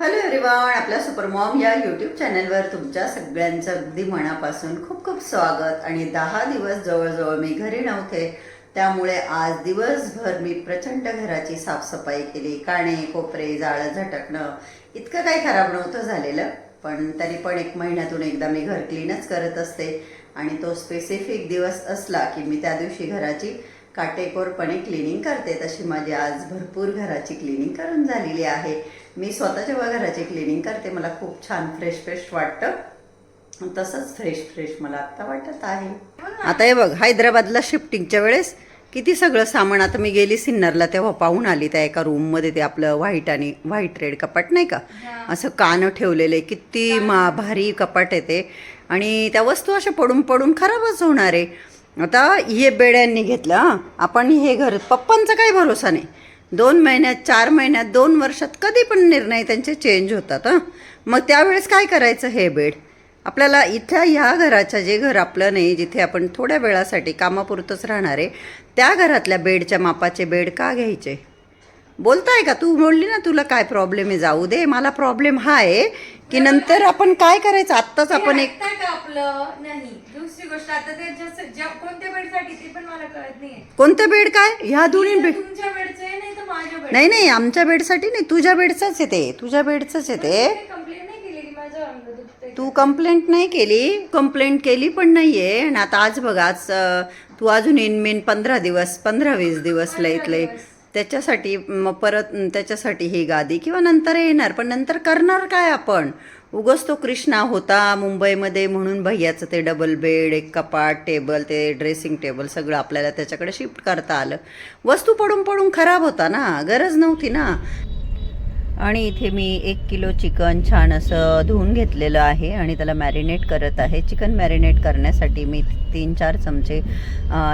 Hello everyone आपल्या supermom या YouTube चॅनलवर तुमच्या सगळ्यांचं अगदी मनापासून खूप खूप स्वागत आणि दहा दिवस जवळजवळ मी घरी नव्हते त्यामुळे आज दिवसभर मी प्रचंड घराची साफसफाई केली काणे कोपरे जाळं झटकणं इतकं काही खराब नव्हतं झालेलं पण तरी पण एक महिन्यातून एकदा मी घर क्लीनच करत असते आणि तो स्पेसिफिक दिवस असला की मी त्या दिवशी घराची काटेकोरपणे क्लिनिंग करते तशी माझी आज भरपूर घराची क्लिनिंग करून झालेली आहे. मी स्वतःच्या व घराची क्लिनिंग करते. मला खूप छान फ्रेश फ्रेश वाटतं. तसंच फ्रेश फ्रेश मला आत्ता वाटत आहे. आता हे बघ हैदराबादला शिफ्टिंगच्या वेळेस किती सगळं सामान आता मी गेली सिन्नरला तेव्हा पाहून आली त्या एका रूममध्ये ते आपलं व्हाईट आणि व्हाईट रेड कपाट नाही का? असं कानं ठेवलेले किती मा भारी कपाट आहे ते. आणि त्या वस्तू अशा पडून पडून खराबच होणार आहे. आता हे बेड्यांनी घेतलं हां. आपण हे घर पप्पांचा काही भरोसा नाही. दोन महिन्यात चार महिन्यात दोन वर्षात कधी पण निर्णय त्यांचे चेंज होतात हां. मग त्यावेळेस काय करायचं हे बेड? आपल्याला इथल्या ह्या घराचं जे घर आपलं नाही जिथे आपण थोड्या वेळासाठी कामापुरतंच राहणार आहे त्या घरातल्या बेडच्या मापाचे बेड का घ्यायचे? बोलताय का? तू बोलली ना तुला काय प्रॉब्लेम आहे? जाऊ दे. मला प्रॉब्लेम हा आहे की नंतर आपण काय करायचं? आत्ताच आपण एक आपलं? नाही. दुसरी गोष्ट आता ते जसं ज्या कोणत्या बेडसाठी ते पण मला कळत नाहीये. कोणतं बेड काय? ह्या दोन्ही बेड तुमच्या बेडचं आहे नाही तर माझ्या बेड नाही नाही. आमच्या बेडसाठी नाही. तुझ्या बेडचंच आहे ते. तुझ्या बेडचंच आहे ते. कंप्लेंट नाही केली की माझं अंग दुखतंय तू कंप्लेंट नाही केली. कंप्लेंट केली पण नाही आहे आणि आता आज बघ आज अं, तू अजून इन मेन पंधरा दिवस पंधरा वीस दिवस लईत लई त्याच्यासाठी मग परत त्याच्यासाठी ही गादी किंवा नंतर येणार पण नंतर करणार काय आपण? उगस तो कृष्णा होता मुंबईमध्ये म्हणून भैयाचं ते डबल बेड एक कपाट टेबल ते ड्रेसिंग टेबल सगळं आपल्याला त्याच्याकडे शिफ्ट करता आलं. वस्तू पडून पडून खराब होता ना गरज नव्हती ना. आणि इथे मी एक किलो चिकन छान असं धुवून घेतलेलं आहे आणि त्याला मॅरिनेट करत आहे. चिकन मॅरिनेट करण्यासाठी मी तीन चार चमचे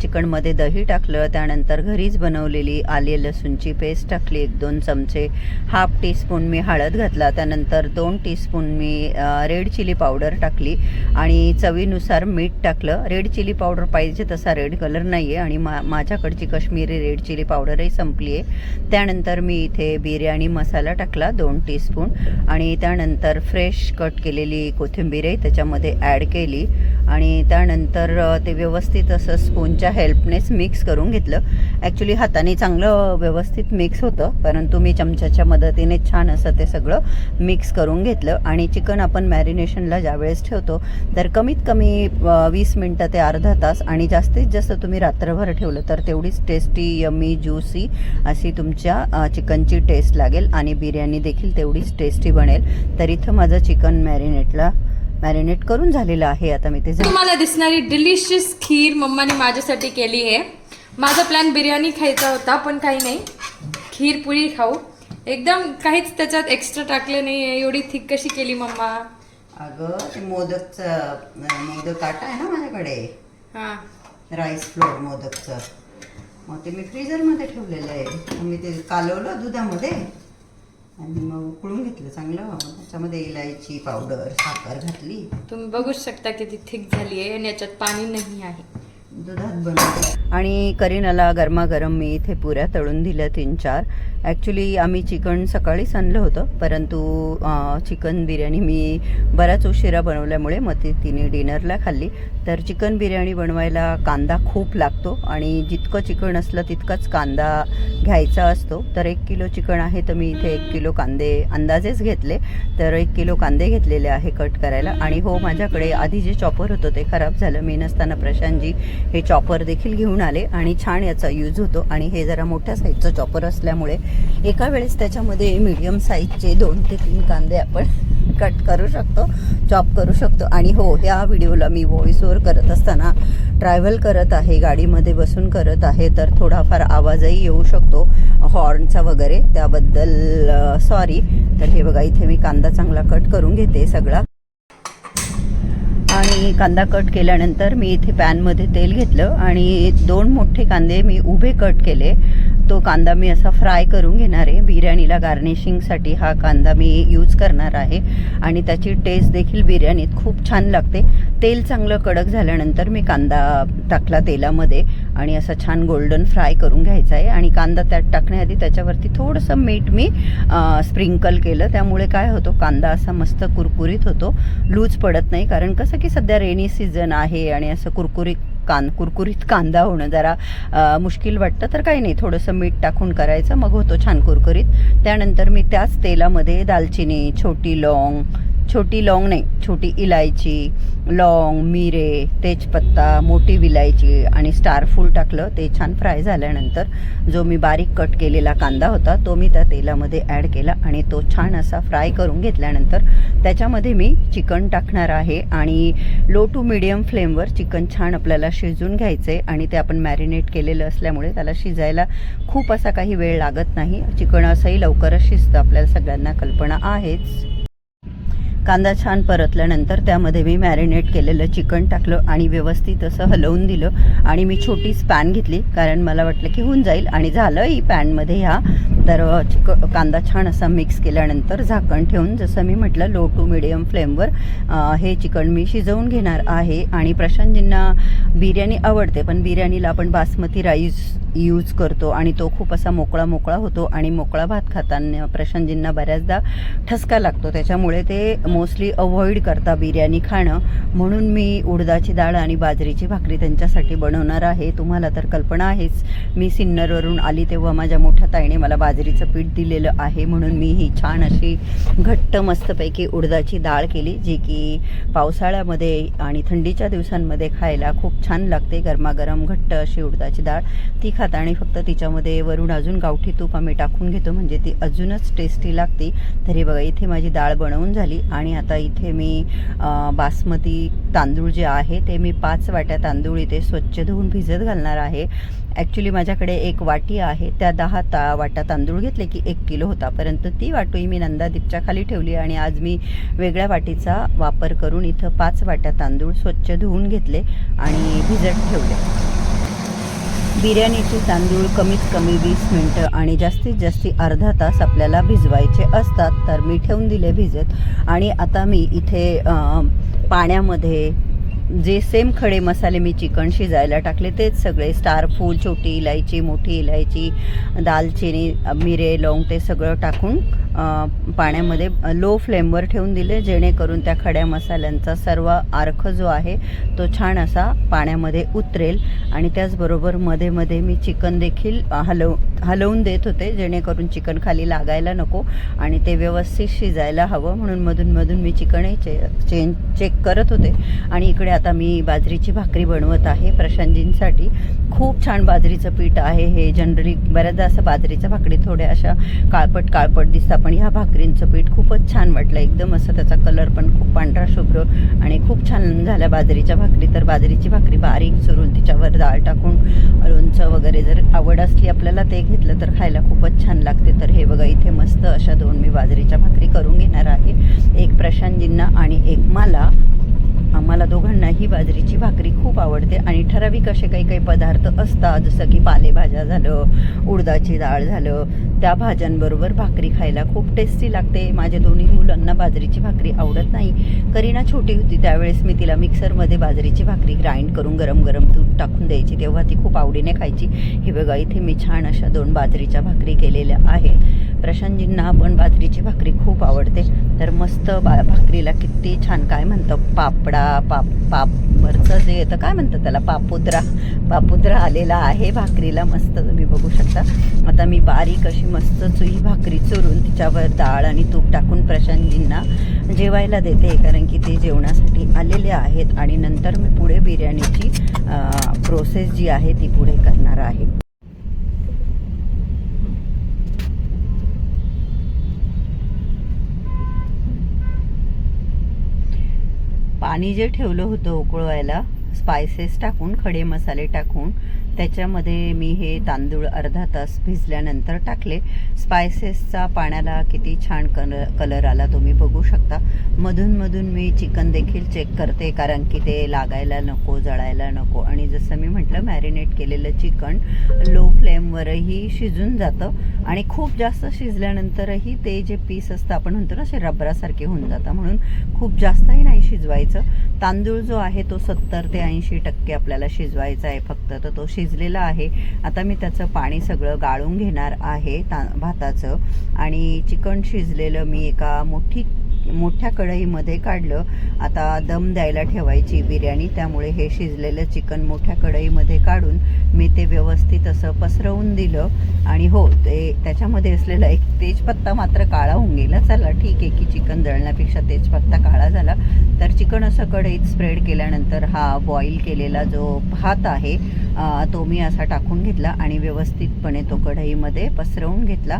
चिकनमध्ये दही टाकलं. त्यानंतर घरीच बनवलेली आले लसूणची पेस्ट टाकली एक दोन चमचे. हाफ टीस्पून मी हळद घातला. त्यानंतर दोन टीस्पून मी रेड चिली पावडर टाकली आणि चवीनुसार मीठ टाकलं. रेड चिली पावडर पाहिजे तसा रेड कलर नाही आहे आणि मा माझ्याकडची कश्मीरी रेड चिली पावडरही संपली आहे त्यानंतर मी इथे बिर्याणी मसाला टाकला दोन टीस्पून आणि त्यानंतर फ्रेश कट केलेली कोथिंबीरही त्याच्यामध्ये ॲड केली. आणि त्यानंतर ते व्यवस्थित असं स्पूनच्या हेल्पनेच मिक्स करून घेतलं. ॲक्च्युली हाताने चांगलं व्यवस्थित मिक्स होतं परंतु मी चमच्याच्या मदतीने छान असं ते सगळं मिक्स करून घेतलं. आणि चिकन आपण मॅरिनेशनला ज्यावेळेस ठेवतो तर कमीत कमी वीस मिनटं ते अर्धा तास. आणि जास्तीत जास्त तुम्ही रात्रभर ठेवलं तर तेवढीच टेस्टी यमी ज्युसी अशी तुमच्या चिकनची टेस्ट लागेल. आणि बिर्याणी देखील तेवढीच टेस्टी बनेल. तर इथं माझं चिकन मॅरिनेटला मॅरिनेट करून झालेलं आहे. आता मी ते तुम्हाला दिसणारी डिलिशियस खीर मम्माने माझ्यासाठी केली आहे. माझा प्लॅन बिर्याणी खायचा होता पण काही नाही. खीर पुरी खाऊ. एकदम काहीच त्याच्यात एक्स्ट्रा टाकलं नाही एवढी थिक कशी केली मम्मा? अगं ते मोदकचं मोदक आटा आहे ना माझ्याकडे? हा. राईस फ्लोअर मोदकचं. मग ते मी फ्रीजरमध्ये ठेवलेलं आहे. मी ते कालवलं दुधामध्ये. आणि मग उकळून घेतलं चांगलं. त्याच्यामध्ये इलायची पावडर साखर घातली. तुम्ही बघूच शकता किती थिक झाली आहे आणि याच्यात पाणी नाही आहे. दुधात आणि करीनाला गरमागरम मी इथे पुऱ्या तळून दिल्या तीन चार. ॲक्च्युली आम्ही चिकन सकाळीच आणलं होतं परंतु चिकन बिर्याणी मी बराच उशिरा बनवल्यामुळे मग ती तिने डिनरला खाल्ली. तर चिकन बिर्याणी बनवायला कांदा खूप लागतो आणि जितकं चिकन असलं तितकाच कांदा घ्यायचा असतो. तर एक किलो चिकन आहे तर मी इथे एक किलो कांदे अंदाजेच घेतले. तर एक किलो कांदे घेतलेले आहे कट करायला. आणि हो माझ्याकडे आधी जे चॉपर होतं ते खराब झालं. मी नसताना प्रशांतजी हे चॉपर देखील घेऊन आले आणि छान याचा यूज होतो. आणि हे जरा मोठ्या साईजचं चॉपर असल्यामुळे एका वेळेस त्याच्यामध्ये मीडियम साईजचे दोन ते तीन कांदे आपण कट करू शकतो चॉप करू शकतो. आणि हो ह्या व्हिडिओला मी व्हॉइस करत असताना ट्रॅव्हल करत आहे गाडीमध्ये बसून करत आहे तर थोडाफार आवाजही येऊ शकतो. हॉर्नचा वगैरे त्याबद्दल सॉरी तर हे बघा इथे मी कांदा चांगला कट करून घेते सगळा. आणि कांदा कट केल्यानंतर मी इथे पॅनमध्ये तेल घेतलं आणि दोन मोठे कांदे मी उभे कट केले. तो कांदा मी असा फ्राय करून घेणार आहे. बिर्याणीला गार्निशिंगसाठी हा कांदा मी यूज करणार आहे. आणि त्याची टेस्ट देखील बिर्याणीत खूप छान लागते. तेल चांगलं कडक झाल्यानंतर मी कांदा टाकला तेलामध्ये. आणि असं छान गोल्डन फ्राय करून घ्यायचा आहे. आणि कांदा त्यात टाकण्याआधी त्याच्यावरती थोडंसं मीठ मी स्प्रिंकल केलं. त्यामुळे काय होतो कांदा असा मस्त कुरकुरीत होतो. लूज पडत नाही. कारण कसं की सध्या रेनी सीझन आहे आणि असं कुरकुरीत कान कुरकुरीत कांदा होणं जरा मुश्किल वाटतं. तर काही नाही थोडंसं मीठ टाकून करायचं. मग होतो छान कुरकुरीत. त्यानंतर मी त्याच तेलामध्ये दालचिनी छोटी लॉंग छोटी लॉंग नाही छोटी इलायची लॉंग मिरे तेजपत्ता मोठी विलायची आणि स्टारफूल टाकलं. ते छान फ्राय झाल्यानंतर जो मी बारीक कट केलेला कांदा होता तो मी त्या तेलामध्ये ॲड केला आणि तो छान असा फ्राय करून घेतल्यानंतर त्याच्यामध्ये मी चिकन टाकणार आहे आणि लो टू मिडियम फ्लेमवर चिकन छान आपल्याला शिजून घ्यायचं आहे आणि ते आपण मॅरिनेट केलेलं असल्यामुळे त्याला शिजायला खूप असा काही वेळ लागत नाही. चिकन असंही लवकरच शिजतं. आपल्याला सगळ्यांना कल्पना आहेच. कांदा छान परतल्यानंतर त्यामध्ये मी मॅरिनेट केलेलं चिकन टाकलं आणि व्यवस्थित असं हलवून दिलं. आणि मी छोटीच पॅन घेतली कारण मला वाटलं की होऊन जाईल. आणि झालं ही पॅनमध्ये ह्या. तर चिक कांदा छान असा मिक्स केल्यानंतर झाकण ठेवून जसं मी म्हटलं लो टू मिडियम फ्लेमवर हे चिकन मी शिजवून घेणार आहे. आणि प्रशांतजींना बिर्याणी आवडते पण बिर्याणीला आपण बासमती राईस यूज करतो आणि तो खूप असा मोकळा मोकळा होतो. आणि मोकळा भात खाताना प्रशांतजींना बऱ्याचदा ठसका लागतो. त्याच्यामुळे ते मोस्टली अवॉइड करता बिर्याणी खाणं. म्हणून मी उडदाची डाळ आणि बाजरीची भाकरी त्यांच्यासाठी बनवणार आहे. तुम्हाला तर कल्पना आहेच. मी सिन्नरवरून आली तेव्हा माझ्या मोठ्या ताईने मला बाजरीचं पीठ दिलेलं आहे. म्हणून मी ही छान अशी घट्ट मस्तपैकी उडदाची डाळ केली जी की पावसाळ्यामध्ये आणि थंडीच्या दिवसांमध्ये खायला खूप छान लागते. गरमागरम घट्ट अशी उडदाची डाळ. ती खाता आणि फक्त तिच्यामध्ये वरून अजून गावठी तूप आम्ही टाकून घेतो. म्हणजे ती अजूनच टेस्टी लागते. तरी बघा इथे माझी डाळ बनवून झाली आणि आणि आता इथे मी बासमती तांदूळ जे आहे ते मी पाच वाट्या तांदूळ इथे स्वच्छ धुवून भिजत घालणार आहे. ॲक्च्युली माझ्याकडे एक वाटी आहे त्या दहा ता वाट्या तांदूळ घेतले की एक किलो होता. परंतु ती वाटोई मी नंदादीपच्या खाली ठेवली आणि आज मी वेगळ्या वाटीचा वापर करून इथं पाच वाट्या तांदूळ स्वच्छ धुवून घेतले आणि भिजत ठेवले. बिर्याणीचे तांदूळ कमीत कमी वीस मिनटं आणि जास्तीत जास्त अर्धा तास आपल्याला भिजवायचे असतात तर मी ठेवून दिले भिजत. आणि आता मी इथे पाण्यामध्ये जे सेम खडे मसाले मी चिकन शिजायला टाकले तेच सगळे स्टार फूल छोटी इलायची मोठी इलायची दालचिनी मिरे लवंग ते सगळं टाकून पाण्यामध्ये लो फ्लेमवर ठेवून दिले जेणेकरून त्या खड्या मसाल्यांचा सर्व अर्क जो आहे तो छान असा पाण्यामध्ये उतरेल. आणि त्याचबरोबरमध्ये मध्ये मी चिकन देखील हलव हलवून देत होते जेणेकरून चिकन खाली लागायला नको आणि ते व्यवस्थित शिजायला हवं. म्हणून मधून मधून मी चिकनही चे चेंज चेक करत होते. आणि इकडे आता मी बाजरीची भाकरी बनवत आहे प्रशांतजींसाठी. खूप छान बाजरीचं पीठ आहे हे. जनरली बऱ्याचदा असं बाजरीच्या भाकरी थोड्या अशा काळपट काळपट दिसतात पण ह्या भाकरींचं पीठ खूपच छान वाटलं. एकदम असं त्याचा कलर पण खूप पांढरा शुभ्र आणि खूप छान झाल्या बाजरीच्या भाकरी. तर बाजरीची भाकरी बारीक चुरून तिच्यावर डाळ टाकून लोणचं वगैरे जर आवड असली आपल्याला ते घेतलं तर खायला खूपच छान लागते. तर हे बघा इथे मस्त अशा दोन मी बाजरीच्या भाकरी करून घेणार आहे. एक प्रशांतजींना आणि एक मला. आम्हाला दोघांनाही बाजरीची भाकरी खूप आवडते आणि ठराविक असे काही काही पदार्थ असतात जसं की पालेभाज्या झालं उडदाची डाळ झालं त्या भाज्यांबरोबर भाकरी खायला खूप टेस्टी लागते. माझ्या दोन्ही मुलांना बाजरीची भाकरी आवडत नाही. करीना छोटी होती त्यावेळेस मी तिला मिक्सरमध्ये बाजरीची भाकरी ग्राइंड करून गरम गरम दूध टाकून द्यायची तेव्हा ती खूप आवडीने खायची. हे बघा इथे मी छान अशा दोन बाजरीच्या भाकरी केलेल्या आहेत. प्रशांतजींना पण बाजरीची भाकरी खूप आवडते. तर मस्त बा भाकरीला किती छान काय म्हणतं पापडा पाप पापवरचं जे येतं काय म्हणतात त्याला? पापुद्रा. पापुद्रा आलेला आहे भाकरीला. मस्त तुम्ही बघू शकता. आता मी बारीक अशी मस्त चुई भाकरी चुरून तिच्यावर डाळ आणि तूप टाकून प्रशांतजींना जेवायला देते कारण की ते जेवणासाठी आलेले आहेत. आणि नंतर मी पुढे बिर्याणीची प्रोसेस जी आहे ती पुढे करणार आहे. पाणी जे ठेवलं होतं उकळवायला स्पायसेस टाकून खडे मसाले टाकून त्याच्यामध्ये मी हे तांदूळ अर्धा तास भिजल्यानंतर टाकले. स्पायसेसचा पाण्याला किती छान कलर कलर आला तुम्ही बघू शकता. मधून मधून मी चिकन देखील चेक करते कारण की ते लागायला नको जळायला नको. आणि जसं मी म्हटलं मॅरिनेट केलेलं चिकन लो फ्लेमवरही शिजून जातं. आणि खूप जास्त शिजल्यानंतरही ते जे पीस असतं आपण म्हणतो ना असे रबरासारखे होऊन जातं. म्हणून खूप जास्तही नाही शिजवायचं. तांदूळ जो आहे तो सत्तर ते ऐंशी टक्के आपल्याला शिजवायचा आहे फक्त. तर तो शिज शिजलेलं आहे. आता मी त्याचं पाणी सगळं गाळून घेणार आहे ता भाताचं. आणि चिकन शिजलेलं मी एका मोठी मोठ्या कढईमध्ये काढलं. आता दम द्यायला ठेवायची बिर्याणी त्यामुळे हे शिजलेलं चिकन मोठ्या कढईमध्ये काढून मी ते व्यवस्थित असं पसरवून दिलं. आणि हो ते त्याच्यामध्ये असलेला एक तेजपत्ता मात्र काळा होऊन गेला. चला ठीक आहे की चिकन जळण्यापेक्षा तेजपत्ता काळा झाला. तर चिकन असं कढईत स्प्रेड केल्यानंतर हा बॉईल केलेला जो भात आहे तो मी असा टाकून घेतला आणि व्यवस्थितपणे तो कढईमध्ये पसरवून घेतला.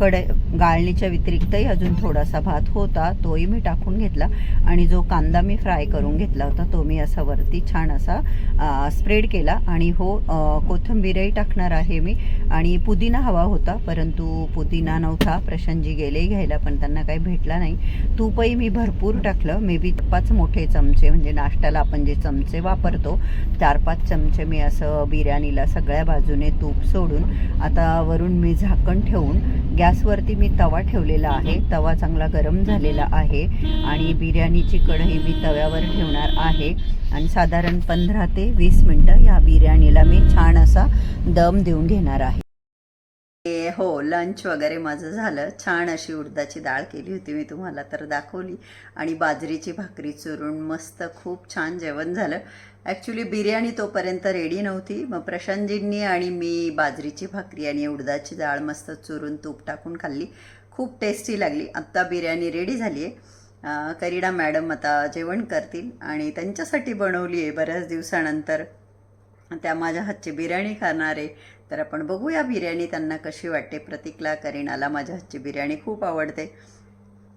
कढई गाळणीच्या व्यतिरिक्तही अजून थोडासा भात होता तोही मी टाकून घेतला आणि जो कांदा मी फ्राय करून घेतला होता तो मी असा वरती छान असा स्प्रेड केला आणि हो कोथिंबीरही टाकणार आहे मी आणि पुदिना हवा होता परंतु पुदिना नव्हता प्रशांतजी गेले घ्यायला पण त्यांना काही भेटला नाही. तूपही मी भरपूर टाकलं मे बी पाच मोठे चमचे म्हणजे नाश्त्याला आपण जे चमचे वापरतो चार पाच चमचे मी असं बिर्याणीला सगळ्या बाजूने तूप सोडून आता वरून मी झाकण ठेवून गॅसवरती मी तवा ठेवलेला आहे. तवा चांगला गरम झालेला आहे आणि बिर्याणीची कढई मी तव्यावर ठेवणार आहे. आणि साधारण पंधरा ते वीस मिनटं ह्या बिर्याणीला मी छान असा दम देऊन घेणार आहे. हो लंच वगैरे माझं झालं. छान अशी उडदाची डाळ केली होती मी तुम्हाला तर दाखवली. आणि बाजरीची भाकरी चुरून मस्त खूप छान जेवण झालं. ॲक्च्युली बिर्याणी तोपर्यंत रेडी नव्हती. मग प्रशांतजींनी आणि मी बाजरीची भाकरी आणि उडदाची डाळ मस्त चुरून तूप टाकून खाल्ली. खूप टेस्टी लागली. आत्ता बिर्याणी रेडी झाली आहे. करीडा मॅडम आता जेवण करतील आणि त्यांच्यासाठी बनवली आहे बऱ्याच दिवसानंतर. त्या माझ्या हातची बिर्याणी खाणार आहे. तर आपण बघूया बिर्याणी त्यांना कशी वाटते. प्रतिकला करीनाला माझ्या हातची बिर्याणी खूप आवडते.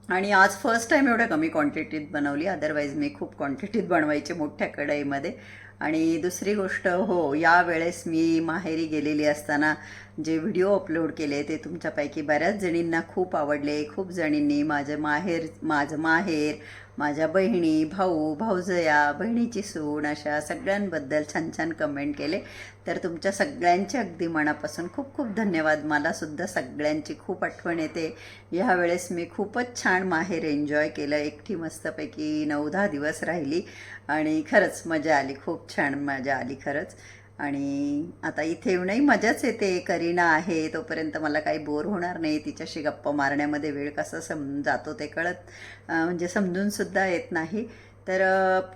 आणि आज फर्स्ट टाईम एवढ्या कमी क्वांटिटीत बनवली. अदरवाईज मी खूप क्वांटिटीत बनवायची मोठ्या कढईमध्ये. आणि दुसरी गोष्ट हो यावेळेस मी माहेरी गेलेली असताना जे व्हिडिओ अपलोड केले ते तुमच्यापैकी बऱ्याच जणींना खूप आवडले. खूप जणींनी माझं माहेर माझं माहेर माझ्या बहिणी भाऊ भाऊजया बहिणीची सून अशा सगळ्यांबद्दल छान छान कमेंट केले. तर तुमच्या सगळ्यांचे अगदी मनापासून खूप खूप धन्यवाद. मलासुद्धा सगळ्यांची खूप आठवण येते. ह्यावेळेस मी खूपच छान माहेर एन्जॉय केलं. एकटी मस्तपैकी नऊ दहा दिवस राहिली आणि खरंच मजा आली. खूप छान मजा आली खरंच. आणि आता इथे येऊनही मजाच येते. करीना आहे तोपर्यंत मला काही बोर होणार नाही. तिच्याशी गप्पा मारण्यामध्ये वेळ कसा सम जातो ते कळत म्हणजे समजूनसुद्धा येत नाही. तर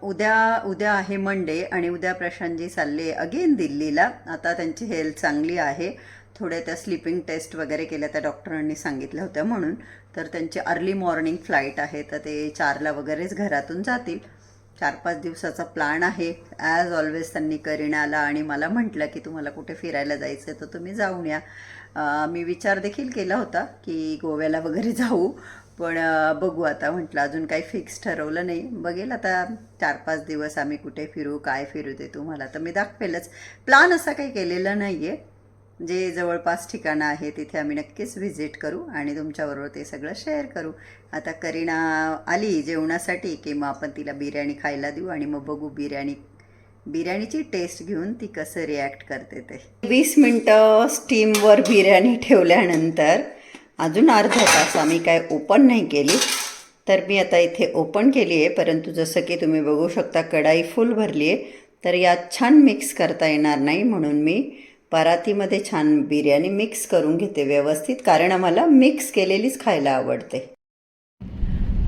उद्या उद्या आहे मंडे आणि उद्या प्रशांतजी चालले अगेन दिल्लीला. आता त्यांची हेल्थ चांगली आहे. थोड्या त्या स्लिपिंग टेस्ट वगैरे केल्या त्या डॉक्टरांनी सांगितल्या होत्या म्हणून. तर त्यांची अर्ली मॉर्निंग फ्लाईट आहे तर ते चारला वगैरेच घरातून जातील. चार पाच दिवसाचा प्लॅन आहे. ॲज ऑलवेज त्यांनी करीनाला आणि मला म्हटलं की तुम्हाला कुठे फिरायला जायचं आहे तर तुम्ही जाऊन या. मी विचार देखील केला होता की गोव्याला वगैरे जाऊ. पण बघू आता म्हटलं अजून काही फिक्स ठरवलं नाही. बघेल आता चार पाच दिवस आम्ही कुठे फिरू काय फिरू ते तुम्हाला तर मी दाखवेलच. प्लान असा काही केलेला नाही आहे जे जवळपास ठिकाणं आहे तिथे आम्ही नक्कीच व्हिजिट करू आणि तुमच्याबरोबर ते सगळं शेअर करू. आता करीना आली जेवणासाठी की मग आपण तिला बिर्याणी खायला देऊ आणि मग बघू बिर्याणी बिर्याणीची टेस्ट घेऊन ती कसं रिॲक्ट करते ते. वीस मिनटं स्टीमवर बिर्याणी ठेवल्यानंतर अजून अर्धा तास आम्ही काय ओपन नाही केली. तर मी आता इथे ओपन केली आहे परंतु जसं की तुम्ही बघू शकता कढाई फुल भरली आहे. तर यात छान मिक्स करता येणार नाही म्हणून मी परातीमध्ये छान बिर्याणी मिक्स करून घेते व्यवस्थित कारण आम्हाला मिक्स केलेलीच खायला आवडते.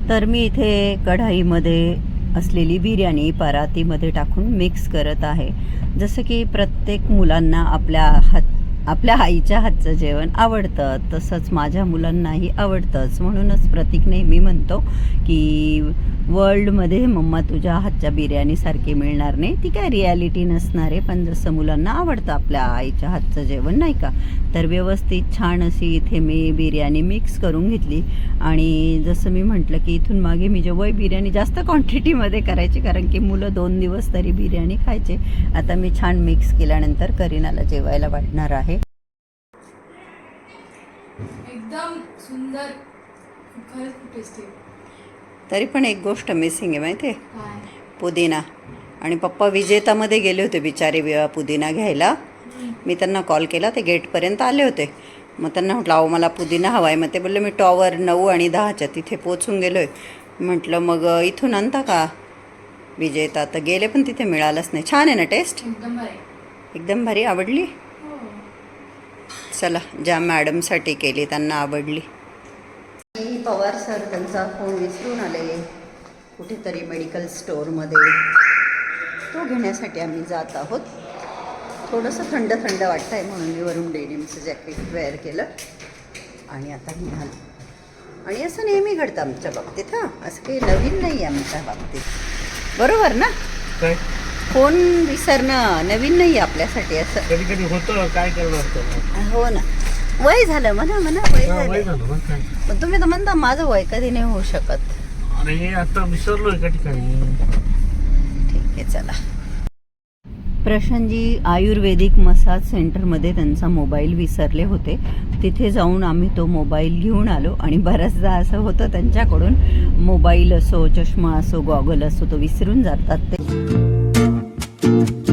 तर मी इथे कढाईमध्ये असलेली बिर्याणी परातीमध्ये टाकून मिक्स करत आहे. जसं की प्रत्येक मुलांना आपल्या हात आपल्या आईच्या हातचं जेवण आवडतं तसंच माझ्या मुलांनाही आवडतंच. म्हणूनच प्रतीक नेहमी म्हणतो की वर्ल्डमध्ये मम्मा तुझ्या हातच्या बिर्याणीसारखी मिळणार नाही. ती काय रियालिटी नसणार आहे पण जसं मुलांना आवडतं आपल्या आईच्या हातचं जेवण नाही का? तर व्यवस्थित छान अशी इथे मी बिर्याणी मिक्स करून घेतली. आणि जसं मी म्हटलं की इथून मागे मी जेव्हा बिर्याणी जास्त क्वांटिटीमध्ये करायची कारण की मुलं दोन दिवस तरी बिर्याणी खायचे. आता मी छान मिक्स केल्यानंतर करीनाला जेवायला वाटणार आहे. एकदम सुंदर खरंच खूप टेस्टी तरी पण एक गोष्ट मिसिंग आहे माहिती आहे पुदिना. आणि पप्पा विजेतामध्ये गेले होते बिचारे पुदिना घ्यायला. मी त्यांना कॉल केला ते गेटपर्यंत आले होते. मग त्यांना म्हटलं अहो मला पुदिना हवा आहे. मग ते बोलले मी टॉवर नऊ आणि दहाच्या तिथे पोचून गेलो आहे म्हटलं मग इथून आणता का? विजेता तर गेले पण तिथे मिळालंच नाही. छान आहे ना टेस्ट एकदम भारी. एकदम भारी. आवडली? चला ज्या मॅडमसाठी केली त्यांना आवडली. पवार सर त्यांचा फोन विसरून आले. कुठेतरी मेडिकल स्टोअरमध्ये तो घेण्यासाठी आम्ही जात आहोत. थोडंसं थंड थंड वाटतं आहे म्हणून मी वरून डेनिमचं जॅकेट वेअर केलं आणि आता निघालो. आणि असं नेहमी घडतं आमच्या बाबतीत हां. असं काही नवीन नाही आहे आमच्या बाबतीत. बरोबर ना? काय? फोन विसरणं नवीन नाही आपल्यासाठी असं. कधी कधी होतं काय करणार त्याला? हो ना. वय झालं म्हणा म्हणा वय हा, वय झालं. झालं काय? पण तुम्ही तर म्हणता माझं वय कधी नाही होऊ शकत. अरे आता विसरलो एका ठिकाणी. ठीक आहे चला. प्रशांतजी आयुर्वेदिक मसाज सेंटरमध्ये त्यांचा मोबाईल विसरले होते. तिथे जाऊन आम्ही तो मोबाईल घेऊन आलो आणि बऱ्याचदा असं होतं त्यांच्याकडून मोबाईल असो चष्मा असो गॉगल असो तो विसरून जातात ते. Thank you.